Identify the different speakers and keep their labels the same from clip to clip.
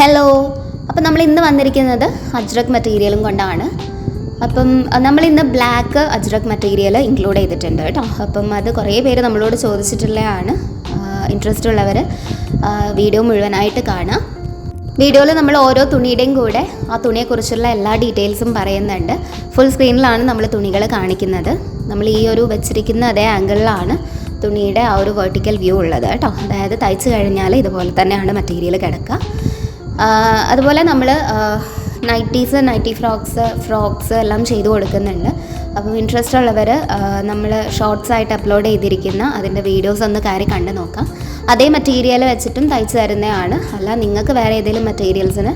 Speaker 1: Hello അപ്പം നമ്മൾ ഇന്ന് വന്നിരിക്കുന്നത് അജ്രക് മെറ്റീരിയലും കൊണ്ടാണ്. അപ്പം നമ്മൾ ഇന്ന് ബ്ലാക്ക് അജ്രക് മെറ്റീരിയൽ ഇൻക്ലൂഡ് ചെയ്തിട്ടുണ്ട് കേട്ടോ. അപ്പം അത് കുറേ പേര് നമ്മളോട് ചോദിച്ചിട്ടുള്ളതാണ്. ഇൻട്രസ്റ്റ് ഉള്ളവർ വീഡിയോ മുഴുവനായിട്ട് കാണാം വീഡിയോയിൽ നമ്മൾ ഓരോ തുണിയുടെയും കൂടെ ആ തുണിയെക്കുറിച്ചുള്ള എല്ലാ ഡീറ്റെയിൽസും പറയുന്നുണ്ട്. ഫുൾ സ്ക്രീനിലാണ് നമ്മൾ തുണികൾ കാണിക്കുന്നത്. നമ്മൾ ഈ ഒരു വെച്ചിരിക്കുന്ന അതേ ആംഗിളിലാണ് തുണിയുടെ ആ ഒരു വെർട്ടിക്കൽ വ്യൂ ഉള്ളത് കേട്ടോ. അതായത് തയ്ച്ച് കഴിഞ്ഞാൽ ഇതുപോലെ തന്നെയാണ് മെറ്റീരിയൽ കിടക്കുക. അതുപോലെ നമ്മൾ നൈറ്റീസ് നൈറ്റി ഫ്രോക്സ് ഫ്രോക്സ് എല്ലാം ചെയ്തു കൊടുക്കുന്നുണ്ട്. അപ്പോൾ ഇൻട്രസ്റ്റ് ഉള്ളവർ നമ്മൾ ഷോർട്സ് ആയിട്ട് അപ്ലോഡ് ചെയ്തിരിക്കുന്ന അതിന്റെ വീഡിയോസ് ഒന്ന് കയറി കണ്ടു നോക്കാം. അതേ മെറ്റീരിയൽ വെച്ചിട്ടും തയ്ച്ച് തരുന്നതാണ്. അല്ല നിങ്ങൾക്ക് വേറെ ഏതെങ്കിലും മെറ്റീരിയൽസിന്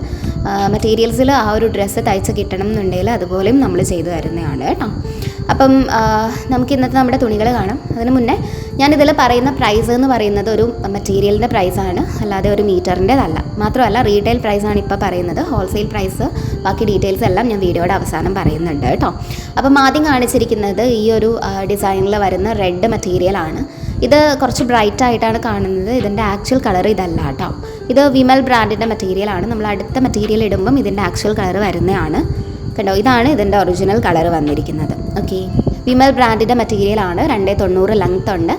Speaker 1: മെറ്റീരിയൽസിൽ ആ ഒരു ഡ്രസ്സ് തയ്ച്ച് കിട്ടണം എന്നുണ്ടെങ്കിൽ അതുപോലെയും നമ്മൾ ചെയ്തു തരുന്നതാണ് കേട്ടോ അപ്പം നമുക്ക് ഇന്നത്തെ നമ്മുടെ തുണികൾ കാണാം. അതിന് മുന്നേ ഞാനിതിൽ പറയുന്ന പ്രൈസ് എന്ന് പറയുന്നത് ഒരു മെറ്റീരിയലിന്റെ പ്രൈസാണ് അല്ലാതെ ഒരു മീറ്ററിന്റെതല്ല മാത്രമല്ല റീറ്റെയിൽ പ്രൈസാണ് ഇപ്പോൾ പറയുന്നത്. ഹോൾസെയിൽ പ്രൈസ് ബാക്കി ഡീറ്റെയിൽസ് എല്ലാം ഞാൻ വീഡിയോയുടെ അവസാനം പറയുന്നുണ്ട് കേട്ടോ അപ്പം ആദ്യം കാണിച്ചിരിക്കുന്നത് ഈ ഒരു ഡിസൈനിൽ വരുന്ന റെഡ് മെറ്റീരിയലാണ് ഇത് കുറച്ച് ബ്രൈറ്റ് ആയിട്ടാണ് കാണുന്നത്. ഇതിന്റെ ആക്ച്വൽ കളർ ഇതല്ല കേട്ടോ. ഇത് വിമൽ ബ്രാൻഡിന്റെ മെറ്റീരിയലാണ് നമ്മൾ അടുത്ത മെറ്റീരിയൽ ഇടുമ്പം ഇതിന്റെ ആക്ച്വൽ കളർ വരുന്നതാണ്. കണ്ടോ? ഇതാണ് ഇതിന്റെ ഒറിജിനൽ കളർ വന്നിരിക്കുന്നത്. ഓക്കെ വിമൽ ബ്രാൻഡിന്റെ മെറ്റീരിയലാണ് രണ്ടേ തൊണ്ണൂറ് ലെങ്ത് ഉണ്ട്.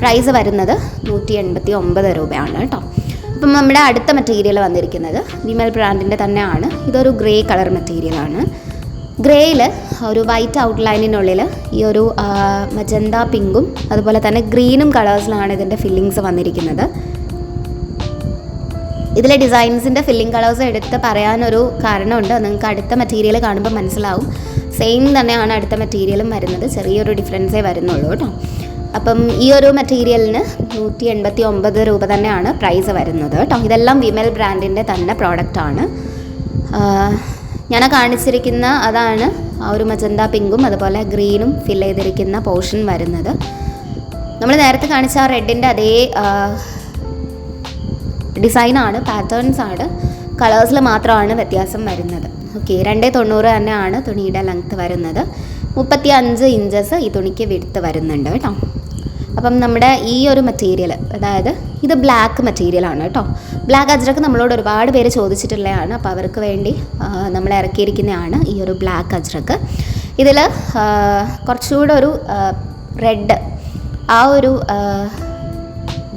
Speaker 1: പ്രൈസ് വരുന്നത് നൂറ്റി എൺപത്തി ഒമ്പത് രൂപയാണ് കേട്ടോ. അപ്പം നമ്മുടെ അടുത്ത മെറ്റീരിയൽ വന്നിരിക്കുന്നത് വിമൽ ബ്രാൻഡിന്റെ തന്നെയാണ്. ഇതൊരു ഗ്രേ കളർ മെറ്റീരിയലാണ് ഗ്രേയിൽ ഒരു വൈറ്റ് ഔട്ട്ലൈനിനുള്ളിൽ ഈ ഒരു മജന്ത പിങ്കും അതുപോലെ തന്നെ ഗ്രീനും കളേഴ്സിലാണ് ഇതിന്റെ ഫില്ലിങ്സ് വന്നിരിക്കുന്നത്. ഇതിലെ ഡിസൈൻസിന്റെ ഫില്ലിംഗ് കളേഴ്സ് എടുത്ത് പറയാനൊരു കാരണമുണ്ട്. നിങ്ങൾക്ക് അടുത്ത മെറ്റീരിയൽ കാണുമ്പോൾ മനസ്സിലാവും. സെയിം തന്നെയാണ് അടുത്ത മെറ്റീരിയലും വരുന്നത്. ചെറിയൊരു ഡിഫറൻസേ വരുന്നുള്ളൂ കേട്ടോ അപ്പം ഈ ഒരു മെറ്റീരിയലിന് നൂറ്റി എൺപത്തി ഒമ്പത് രൂപ തന്നെയാണ് പ്രൈസ് വരുന്നത് കേട്ടോ ഇതെല്ലാം വിമൽ ബ്രാൻഡിന്റെ തന്നെ പ്രോഡക്റ്റാണ് ഞാൻ കാണിച്ചിരിക്കുന്ന അതാണ് ആ ഒരു മജന്ത പിങ്കും അതുപോലെ ഗ്രീനും ഫിൽ ചെയ്തിരിക്കുന്ന പോർഷൻ വരുന്നത്. നമ്മൾ നേരത്തെ കാണിച്ച ആ റെഡിന്റെ അതേ ഡിസൈനാണ് പാറ്റേൺസ് ആണ് കളേഴ്സിൽ മാത്രമാണ് വ്യത്യാസം വരുന്നത്. ഓക്കെ രണ്ടേ തൊണ്ണൂറ് തന്നെയാണ് തുണിയുടെ ലെങ്ത്ത് വരുന്നത്. മുപ്പത്തി അഞ്ച് ഇഞ്ചസ് ഈ തുണിക്ക് വിടുത്ത് വരുന്നുണ്ട് കേട്ടോ. അപ്പം നമ്മുടെ ഈ ഒരു മെറ്റീരിയൽ അതായത് ഇത് ബ്ലാക്ക് മെറ്റീരിയലാണ് കേട്ടോ. ബ്ലാക്ക് അജ്രക്ക് നമ്മളോട് ഒരുപാട് പേര് ചോദിച്ചിട്ടുള്ളതാണ്. അപ്പോൾ അവർക്ക് വേണ്ടി നമ്മൾ ഇറക്കിയിരിക്കുന്നതാണ് ഈ ഒരു ബ്ലാക്ക് അജ്രക്ക് ഇതിൽ കുറച്ചുകൂടെ ഒരു റെഡ് ആ ഒരു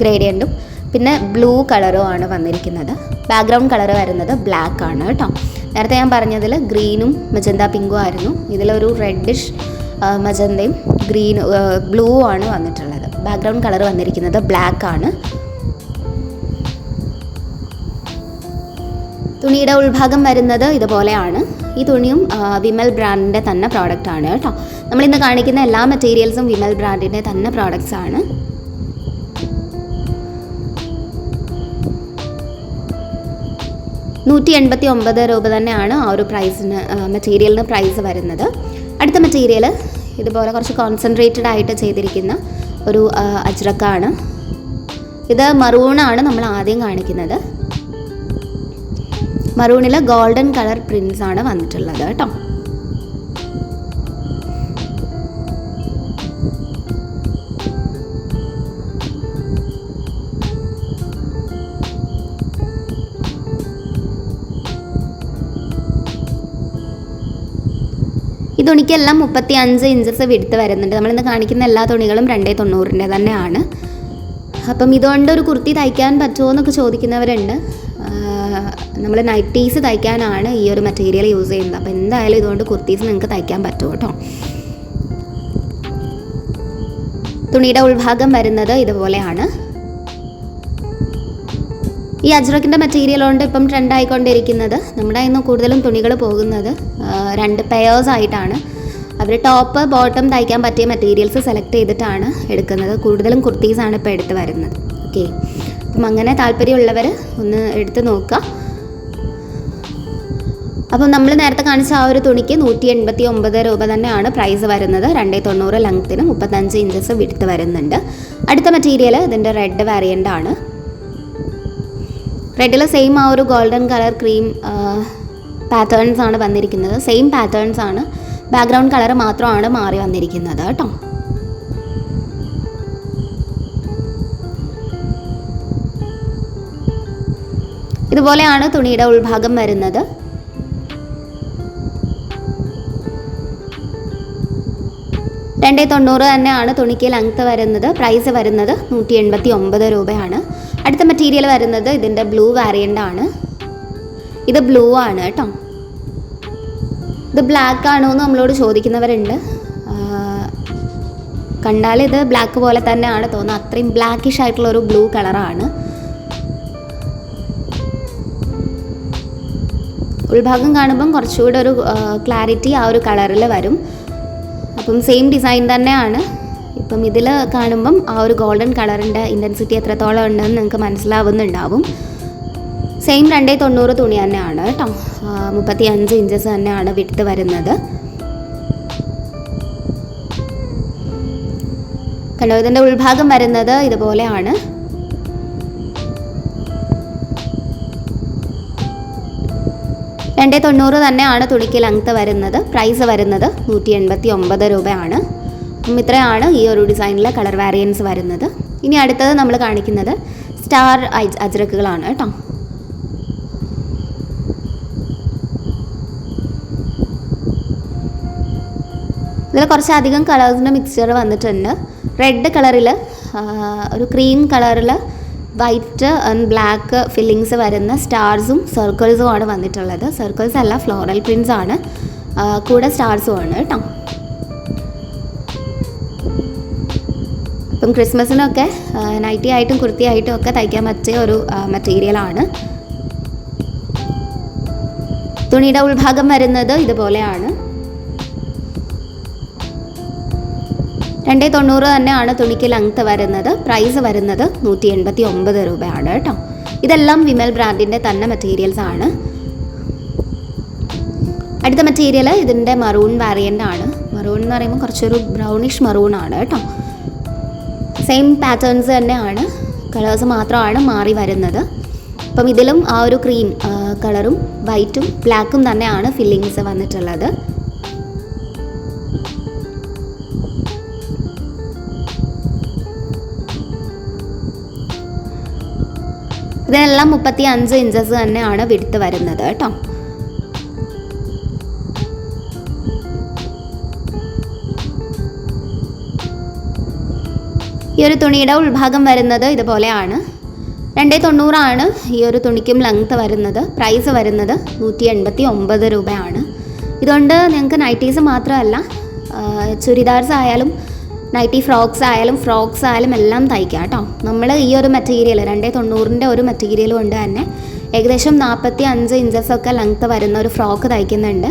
Speaker 1: ഗ്രേഡിയന്റും പിന്നെ ബ്ലൂ കളറും ആണ് വന്നിരിക്കുന്നത്. ബാക്ക്ഗ്രൗണ്ട് കളർ വരുന്നത് ബ്ലാക്ക് ആണ് കേട്ടോ. നേരത്തെ ഞാൻ പറഞ്ഞതിൽ ഗ്രീനും മജന്ത പിങ്കും ആയിരുന്നു. ഇതിലൊരു റെഡിഷ് മജന്തയും ഗ്രീൻ ബ്ലൂ ആണ് വന്നിട്ടുള്ളത്. ബാക്ക്ഗ്രൗണ്ട് കളർ വന്നിരിക്കുന്നത് ബ്ലാക്ക് ആണ്. തുണിയുടെ ഉൾഭാഗം വരുന്നത് ഇതുപോലെയാണ്. ഈ തുണിയും വിമൽ ബ്രാൻഡിന്റെ തന്നെ പ്രോഡക്റ്റ് ആണ് കേട്ടോ. നമ്മളിന്ന് കാണിക്കുന്ന എല്ലാ മെറ്റീരിയൽസും വിമൽ ബ്രാൻഡിന്റെ തന്നെ പ്രോഡക്റ്റ്സ് ആണ്. നൂറ്റി എൺപത്തി ഒമ്പത് രൂപ തന്നെയാണ് ആ ഒരു പ്രൈസിന് മെറ്റീരിയലിന് പ്രൈസ് വരുന്നത്. അടുത്ത മെറ്റീരിയൽ ഇതുപോലെ കുറച്ച് കോൺസെൻട്രേറ്റഡ് ആയിട്ട് ചെയ്തിരിക്കുന്ന ഒരു അജ്രക്കാണ്. ഇത് മറൂണാണ് നമ്മൾ ആദ്യം കാണിക്കുന്നത്. മറൂണിൽ ഗോൾഡൻ കളർ പ്രിൻസ് ആണ് വന്നിട്ടുള്ളത് കേട്ടോ. തുണിക്കെല്ലാം മുപ്പത്തി അഞ്ച് ഇഞ്ചസ് വിടുത്ത് വരുന്നുണ്ട്. നമ്മളിന്ന് കാണിക്കുന്ന എല്ലാ തുണികളും രണ്ടേ തൊണ്ണൂറിന്റെ തന്നെയാണ്. അപ്പം ഇതുകൊണ്ട് ഒരു കുർത്തി തയ്ക്കാൻ പറ്റുമോ എന്നൊക്കെ ചോദിക്കുന്നവരുണ്ട്. നമ്മൾ നൈറ്റീസ് തയ്ക്കാനാണ് ഈ ഒരു മെറ്റീരിയൽ യൂസ് ചെയ്യുന്നത്. അപ്പോൾ എന്തായാലും ഇതുകൊണ്ട് കുർത്തീസ് നിങ്ങൾക്ക് തയ്ക്കാൻ പറ്റുമോ കേട്ടോ? തുണിയുടെ ഉൾഭാഗം വരുന്നത് ഇതുപോലെയാണ്. ഈ അജ്രക്കിന്റെ മെറ്റീരിയൽ കൊണ്ട് ഇപ്പം ട്രെൻഡ് ആയിക്കൊണ്ടിരിക്കുന്നത്. നമ്മുടെ ഇന്ന് കൂടുതലും തുണികൾ പോകുന്നത് രണ്ട് പെയേഴ്സ് ആയിട്ടാണ്. അവർ ടോപ്പ് ബോട്ടം തയ്ക്കാൻ പറ്റിയ മെറ്റീരിയൽസ് സെലക്ട് ചെയ്തിട്ടാണ് എടുക്കുന്നത്. കൂടുതലും കുർത്തീസാണ് ഇപ്പോൾ എടുത്ത് വരുന്നത്. ഓക്കെ അപ്പം അങ്ങനെ താല്പര്യമുള്ളവർ ഒന്ന് എടുത്ത് നോക്കുക. അപ്പം നമ്മൾ നേരത്തെ കാണിച്ച ആ ഒരു തുണിക്ക് നൂറ്റി എൺപത്തി ഒമ്പത് രൂപ തന്നെയാണ് പ്രൈസ് വരുന്നത്. രണ്ടേ തൊണ്ണൂറ് ലെങ്ത്തിന് മുപ്പത്തഞ്ച് ഇഞ്ചസ് വിടുത്ത് വരുന്നുണ്ട്. അടുത്ത മെറ്റീരിയൽ ഇതിന്റെ റെഡ് വേരിയന്റ് ആണ്. റെഡിൽ സെയിം ആ ഒരു ഗോൾഡൻ കളർ ക്രീം പാറ്റേൺസ് ആണ് വന്നിരിക്കുന്നത്. സെയിം പാറ്റേൺസ് ആണ്. ബാക്ക്ഗ്രൗണ്ട് കളർ മാത്രമാണ് മാറി വന്നിരിക്കുന്നത് കേട്ടോ. ഇതുപോലെയാണ് തുണിയുടെ ഉൾഭാഗം വരുന്നത്. രണ്ടേ തൊണ്ണൂറ് തന്നെയാണ് തുണിക്ക് ലെങ്ത്ത് വരുന്നത്. പ്രൈസ് വരുന്നത് നൂറ്റി എൺപത്തി ഒമ്പത് രൂപയാണ്. അടുത്ത മെറ്റീരിയൽ വരുന്നത് ഇതിന്റെ ബ്ലൂ വാരിയന്റ് ആണ്. ഇത് ബ്ലൂ ആണ് കേട്ടോ. ഇത് ബ്ലാക്ക് ആണോ എന്ന് നമ്മളോട് ചോദിക്കുന്നവരുണ്ട്. കണ്ടാൽ ഇത് ബ്ലാക്ക് പോലെ തന്നെയാണ് തോന്നുന്നത്. അത്രയും ബ്ലാക്കിഷ് ആയിട്ടുള്ള ഒരു ബ്ലൂ കളറാണ് ഉൾഭാഗം കാണുമ്പം കുറച്ചുകൂടെ ഒരു ക്ലാരിറ്റി ആ ഒരു കളറിൽ വരും. അപ്പം സെയിം ഡിസൈൻ തന്നെയാണ്. ഇപ്പം ഇതിൽ കാണുമ്പം ആ ഒരു ഗോൾഡൻ കളറിന്റെ ഇന്റൻസിറ്റി എത്രത്തോളം ഉണ്ടെന്ന് നിങ്ങൾക്ക് മനസ്സിലാവുന്നുണ്ടാവും. സെയിം രണ്ടേ തൊണ്ണൂറ് തുണി തന്നെയാണ് കേട്ടോ മുപ്പത്തി അഞ്ച് ഇഞ്ചസ് തന്നെയാണ് വിട്ട് വരുന്നത്. കണ്ടോ ഇതിന്റെ ഉൾഭാഗം വരുന്നത് ഇതുപോലെയാണ്. രണ്ടേ തൊണ്ണൂറ് തന്നെയാണ് തുണിക്ക് ലെങ്ത്ത് വരുന്നത്. പ്രൈസ് വരുന്നത് നൂറ്റി എൺപത്തി ഒമ്പത് രൂപയാണ്. അപ്പം ഇത്രയാണ് ഈ ഒരു ഡിസൈനിലെ കളർ വേരിയൻസ് വരുന്നത്. ഇനി അടുത്തത് നമ്മൾ കാണിക്കുന്നത് സ്റ്റാർ അജ് അജ്രക്കുകളാണ് കേട്ടോ. ഇതിൽ കുറച്ചധികം കളേഴ്സിന്റെ മിക്സ്ചർ വന്നിട്ടുണ്ട്. റെഡ് കളറിൽ ഒരു ക്രീം കളറിൽ വൈറ്റ് ആൻഡ് ബ്ലാക്ക് ഫില്ലിങ്സ് വരുന്ന സ്റ്റാർസും സർക്കിൾസും ആണ് വന്നിട്ടുള്ളത്. സർക്കിൾസ് അല്ല ഫ്ലോറൽ പ്രിൻസ് ആണ്. കൂടെ സ്റ്റാർസും ആണ് കേട്ടോ. ഇപ്പം ക്രിസ്മസിനൊക്കെ നൈറ്റി ആയിട്ടും കുർത്തി ആയിട്ടും ഒക്കെ തയ്ക്കാൻ പറ്റിയ ഒരു മെറ്റീരിയലാണ് തുണിയുടെ ഉൾഭാഗം വരുന്നത് ഇതുപോലെയാണ്. രണ്ടേ തൊണ്ണൂറ് തന്നെയാണ് തുണിക്ക് ലെങ്ത്ത് വരുന്നത്. പ്രൈസ് വരുന്നത് നൂറ്റി എൺപത്തി ഒമ്പത് രൂപയാണ് കേട്ടോ. ഇതെല്ലാം വിമൽ ബ്രാൻഡിന്റെ തന്നെ മെറ്റീരിയൽസ് ആണ്. അടുത്ത മെറ്റീരിയൽ ഇതിന്റെ മറൂൺ വാരിയന്റ് ആണ്. മറൂൺ എന്ന് പറയുമ്പോൾ കുറച്ചൊരു ബ്രൗണിഷ് മറൂൺ ആണ് കേട്ടോ. സെയിം പാറ്റേൺസ് തന്നെയാണ്. കളേഴ്സ് മാത്രമാണ് മാറി വരുന്നത്. അപ്പം ഇതിലും ആ ഒരു ക്രീം കളറും വൈറ്റും ബ്ലാക്കും തന്നെയാണ് ഫില്ലിങ്സ് വന്നിട്ടുള്ളത്. ഇതിനെല്ലാം മുപ്പത്തി അഞ്ച് ഇഞ്ചസ് തന്നെയാണ് വിടുത്ത് വരുന്നത് കേട്ടോ. ഈ ഒരു തുണിയുടെ ഉൾഭാഗം വരുന്നത് ഇതുപോലെയാണ്. രണ്ടേ തൊണ്ണൂറാണ് ഈ ഒരു തുണിക്കും ലെങ്ത്ത് വരുന്നത്. പ്രൈസ് വരുന്നത് നൂറ്റി എൺപത്തി ഒമ്പത് രൂപയാണ്. ഇതുകൊണ്ട് നിങ്ങൾക്ക് നൈറ്റീസ് മാത്രമല്ല ചുരിദാർസ് ആയാലും നൈറ്റി ഫ്രോക്സ് ആയാലും ഫ്രോക്സ് ആയാലും എല്ലാം തയ്ക്കാം കേട്ടോ. നമ്മൾ ഈ ഒരു മെറ്റീരിയൽ രണ്ടേ തൊണ്ണൂറിന്റെ ഒരു മെറ്റീരിയൽ കൊണ്ട് തന്നെ ഏകദേശം നാൽപ്പത്തി അഞ്ച് ഇഞ്ചസ് ഒക്കെ ലെങ്ത്ത് വരുന്ന ഒരു ഫ്രോക്ക് തയ്ക്കുന്നുണ്ട്.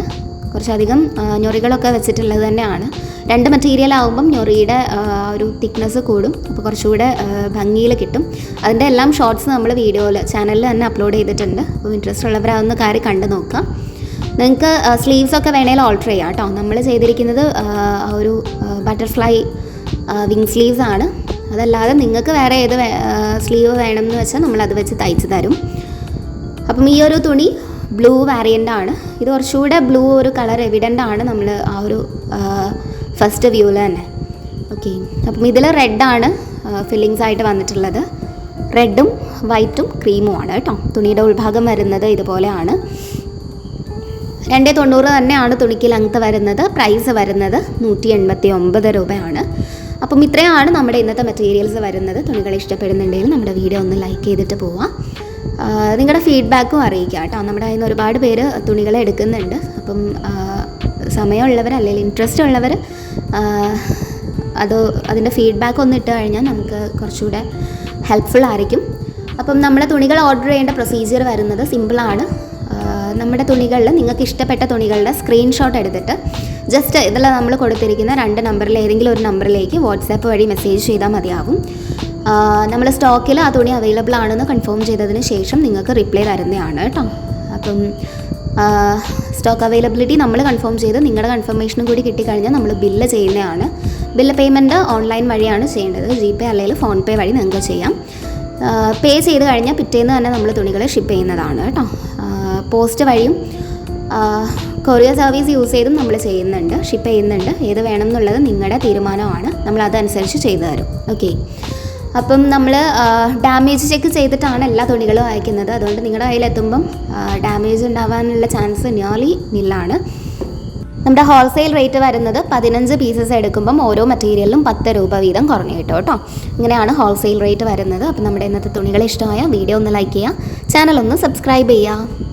Speaker 1: കുറച്ചധികം ഞൊറികളൊക്കെ വെച്ചിട്ടുള്ളത് തന്നെയാണ്. രണ്ട് മെറ്റീരിയൽ ആകുമ്പം ഞൊറിയുടെ ഒരു തിക്നെസ് കൂടും. അപ്പോൾ കുറച്ചുകൂടെ ഭംഗിയിൽ കിട്ടും. അതിന്റെ എല്ലാം ഷോർട്സ് നമ്മൾ വീഡിയോയിൽ ചാനലിൽ തന്നെ അപ്ലോഡ് ചെയ്തിട്ടുണ്ട്. അപ്പോൾ ഇൻട്രസ്റ്റ് ഉള്ളവരാവുന്ന കാര്യം കണ്ടു നോക്കാം. നിങ്ങൾക്ക് സ്ലീവ്സ് ഒക്കെ വേണേൽ ഓൾട്ടർ ചെയ്യാം കേട്ടോ. നമ്മൾ ചെയ്തിരിക്കുന്നത് ഒരു ബട്ടർഫ്ലൈ വിങ് സ്ലീവ്സ് ആണ്. അതല്ലാതെ നിങ്ങൾക്ക് വേറെ ഏത് സ്ലീവ് വേണമെന്ന് വെച്ചാൽ നമ്മൾ അത് വെച്ച് തയ്ച്ച് തരും. അപ്പം ഈ ഒരു തുണി ബ്ലൂ വാരിയന്റ് ആണ്. ഇത് കുറച്ചുകൂടെ ബ്ലൂ ഒരു കളർ എവിഡന്റ് ആണ് നമ്മൾ ആ ഒരു ഫസ്റ്റ് വ്യൂവിൽ തന്നെ. ഓക്കെ അപ്പം ഇതിൽ റെഡാണ് ഫില്ലിങ്സ് ആയിട്ട് വന്നിട്ടുള്ളത്. റെഡും വൈറ്റും ക്രീമും ആണ് കേട്ടോ. തുണിയുടെ ഉൾഭാഗം വരുന്നത് ഇതുപോലെയാണ്. രണ്ടേ തൊണ്ണൂറ് തന്നെയാണ് തുണിക്ക് ലെങ്ത്ത് വരുന്നത്. പ്രൈസ് വരുന്നത് നൂറ്റി എൺപത്തി ഒമ്പത് രൂപയാണ്. അപ്പം ഇത്രയാണ് നമ്മുടെ ഇന്നത്തെ മെറ്റീരിയൽസ് വരുന്നത്. തുണികൾ ഇഷ്ടപ്പെടുന്നുണ്ടെങ്കിൽ നമ്മുടെ വീഡിയോ ഒന്ന് ലൈക്ക് ചെയ്തിട്ട് പോവാം. നിങ്ങളുടെ ഫീഡ്ബാക്കും അറിയിക്കുക കേട്ടോ. നമ്മുടെ കയ്യിൽ നിന്ന് ഒരുപാട് പേര് തുണികൾ എടുക്കുന്നുണ്ട്. അപ്പം സമയമുള്ളവർ അല്ലെങ്കിൽ ഇൻട്രസ്റ്റ് ഉള്ളവർ അത് അതിന്റെ ഫീഡ്ബാക്ക് ഒന്ന് ഇട്ട് കഴിഞ്ഞാൽ നമുക്ക് കുറച്ചുകൂടെ ഹെൽപ്ഫുൾ ആയിരിക്കും. അപ്പം നമ്മൾ തുണികൾ ഓർഡർ ചെയ്യേണ്ട പ്രൊസീജിയർ വരുന്നത് സിമ്പിളാണ് നമ്മുടെ തുണികളിൽ നിങ്ങൾക്ക് ഇഷ്ടപ്പെട്ട തുണികളുടെ സ്ക്രീൻഷോട്ട് എടുത്തിട്ട് ജസ്റ്റ് ഇതിൽ നമ്മൾ കൊടുത്തിരിക്കുന്ന രണ്ട് നമ്പറിൽ ഏതെങ്കിലും ഒരു നമ്പറിലേക്ക് വാട്സാപ്പ് വഴി മെസ്സേജ് ചെയ്താൽ മതിയാകും നമ്മൾ സ്റ്റോക്കിൽ ആ തുണി അവൈലബിൾ ആണെന്ന് കൺഫേം ചെയ്തതിന് ശേഷം നിങ്ങൾക്ക് റിപ്ലൈ തരുന്നതാണ് കേട്ടോ അപ്പം സ്റ്റോക്ക് അവൈലബിലിറ്റി നമ്മൾ കൺഫേം ചെയ്ത് നിങ്ങളുടെ കൺഫർമേഷനും കൂടി കിട്ടിക്കഴിഞ്ഞാൽ നമ്മൾ ബില്ല് ചെയ്യുന്നതാണ്. ബില്ല് പേയ്മെന്റ് ഓൺലൈൻ വഴിയാണ് ചെയ്യേണ്ടത്. ജി പേ അല്ലെങ്കിൽ ഫോൺ പേ വഴി നിങ്ങൾക്ക് ചെയ്യാം. പേ ചെയ്ത് കഴിഞ്ഞാൽ പിറ്റേന്ന് തന്നെ നമ്മൾ തുണികൾ ഷിപ്പ് ചെയ്യുന്നതാണ് കേട്ടോ പോസ്റ്റ് വഴിയും കൊറിയർ സർവീസ് യൂസ് ചെയ്തും നമ്മൾ ചെയ്യുന്നുണ്ട് ഷിപ്പ് ചെയ്യുന്നുണ്ട്. ഏത് വേണം എന്നുള്ളത് നിങ്ങളുടെ തീരുമാനമാണ്. നമ്മൾ അതനുസരിച്ച് ചെയ്തു തരും. ഓക്കെ അപ്പം നമ്മൾ ഡാമേജ് ചെക്ക് ചെയ്തിട്ടാണ് എല്ലാ തുണികളും അയക്കുന്നത്. അതുകൊണ്ട് നിങ്ങളുടെ കയ്യിലെത്തുമ്പം ഡാമേജ് ഉണ്ടാവാനുള്ള ചാൻസ് നിയർലി നില്ലാണ് നമ്മുടെ ഹോൾസെയിൽ റേറ്റ് വരുന്നത് പതിനഞ്ച് പീസസ് എടുക്കുമ്പം ഓരോ മെറ്റീരിയലിലും പത്ത് രൂപ വീതം കുറഞ്ഞു കിട്ടും. കേട്ടോ ഇങ്ങനെയാണ് ഹോൾസെയിൽ റേറ്റ് വരുന്നത്. അപ്പം നമ്മുടെ ഇന്നത്തെ തുണികൾ ഇഷ്ടമായ വീഡിയോ ഒന്ന് ലൈക്ക് ചെയ്യുക. ചാനൽ ഒന്ന് സബ്സ്ക്രൈബ് ചെയ്യുക.